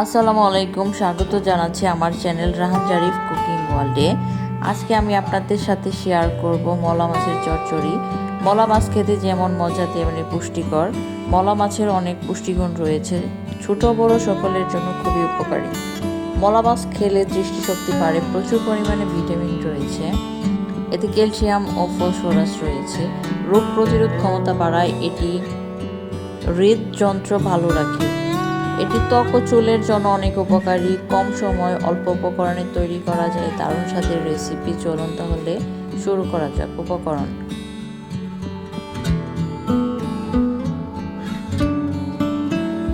আসসালামু আলাইকুম, স্বাগত জানাচ্ছি আমার চ্যানেল রাহান জারিফ কুকিং ওয়ার্ল্ডে। আজকে আমি আপনাদের সাথে শেয়ার করব মলা মাছের চচ্চড়ি। মলা মাছ খেতে যেমন মজা, তেমনি পুষ্টিকর। মলা মাছের অনেক পুষ্টিগুণ রয়েছে, ছোট বড় সকলের জন্য খুবই উপকারী। মলা মাছ খেলে দৃষ্টিশক্তি বাড়ে, প্রচুর পরিমাণে ভিটামিন রয়েছে। এতে ক্যালসিয়াম ও ফসফরাস রয়েছে। রোগ প্রতিরোধ ক্ষমতা বাড়ায়, এটি হৃদযন্ত্র ভালো রাখে। এটি ত্বক ও চুলের জন্য অনেক উপকারী। কম সময় অল্প উপকরণে তৈরি করা যায়। দারুণ স্বাদের রেসিপি চলুন তাহলে শুরু করা যাক উপকরণ।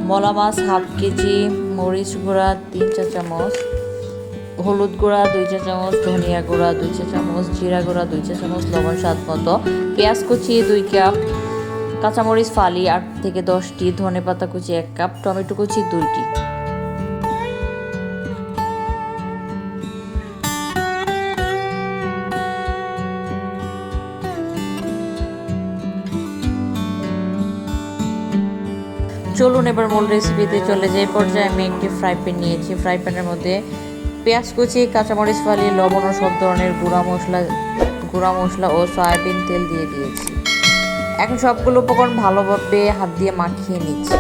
মলা মাছ হাফ কেজি, মরিচ গুঁড়া তিন চা চামচ, হলুদ গুঁড়া দুই চা চামচ, ধনিয়া গুঁড়া দুই চা চামচ, জিরা গুঁড়া দুই চা চামচ, লবণ স্বাদ মতো। পেঁয়াজ কুচি দুই কাপ কাঁচামরিচ, ফালি, আট থেকে দশটি, ধনে পাতা কুচি এক কাপ, টমেটো কুচি দুইটি। চলুন এবার মূল রেসিপিতে চলে যাই। পর্যায়ে আমি একটি ফ্রাই প্যান নিয়েছি। ফ্রাই প্যানের মধ্যে পেঁয়াজ কুচি, কাঁচামরিচ, ফালি, লবণ ও সব ধরনের গুঁড়া মশলা গুঁড়া মশলা ও সয়াবিন তেল দিয়ে দিয়েছি। এখন সবগুলো উপকরণ ভালোভাবে হাত দিয়ে মাখিয়ে নিচ্ছি।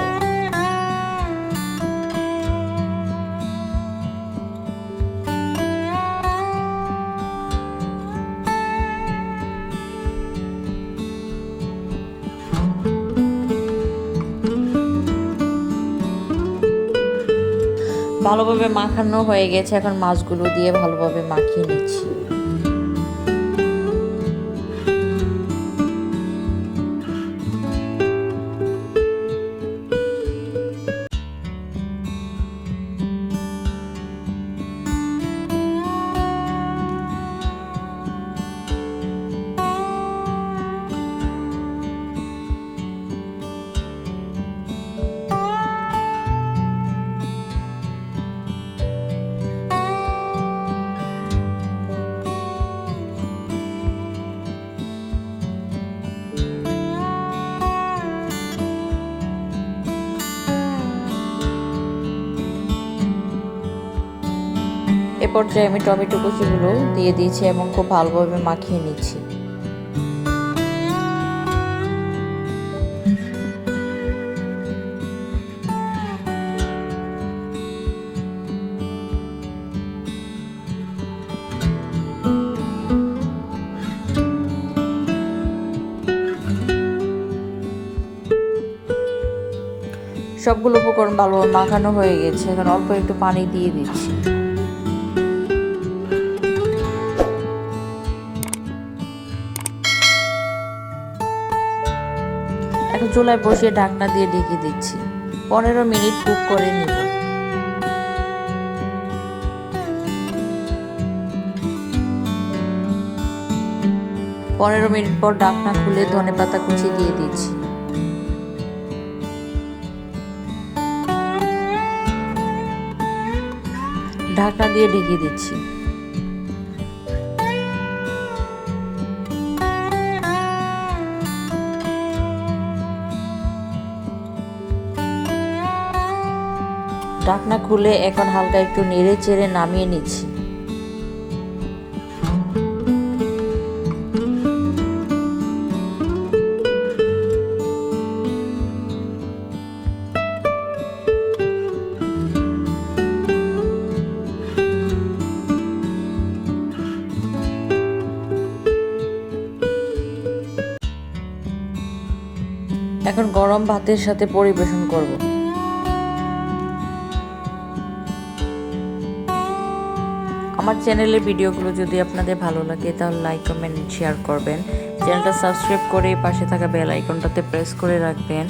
ভালোভাবে মাখানো হয়ে গেছে, এখন মাছগুলো দিয়ে ভালোভাবে মাখিয়ে নিচ্ছি। এ পর্যায়ে আমি টমেটো কুচিগুলো দিয়ে দিয়েছি এবং খুব ভালোভাবে মাখিয়ে নিচ্ছি। সবগুলো উপকরণ ভালোভাবে মাখানো হয়ে গেছে। এখন অল্প একটু পানি দিয়ে দিচ্ছি। এখন চুলায় বসিয়ে ঢাকনা দিয়ে ঢেকে দিচ্ছি। পনেরো মিনিট কুক করে নিব। পনেরো মিনিট পর ডাকনা খুলে ধনে পাতা কুচি দিয়ে দিচ্ছি। ঢাকনা দিয়ে ঢেকে দিচ্ছি। ঢাকনা খুলে এখন হালকা একটু নেড়ে চেড়ে নামিয়ে নিচ্ছি। এখন গরম ভাতের সাথে পরিবেশন করব। আমার চ্যানেলের ভিডিওগুলো যদি আপনাদের ভালো লাগে, তাহলে লাইক কমেন্ট শেয়ার করবেন। চ্যানেলটা সাবস্ক্রাইব করে পাশে থাকা বেল আইকনটাতে প্রেস করে রাখবেন।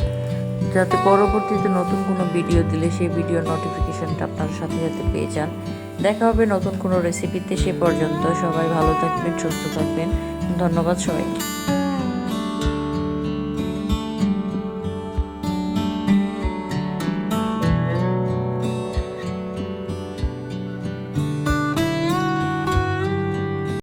যাতে পরবর্তীতে নতুন কোনো ভিডিও দিলে সেই ভিডিও নোটিফিকেশানটা আপনার সাথে সাথে পেয়ে যান। দেখা হবে নতুন কোনো রেসিপিতে সে পর্যন্ত সবাই ভালো থাকবেন, সুস্থ থাকবেন। ধন্যবাদ সবাইকে।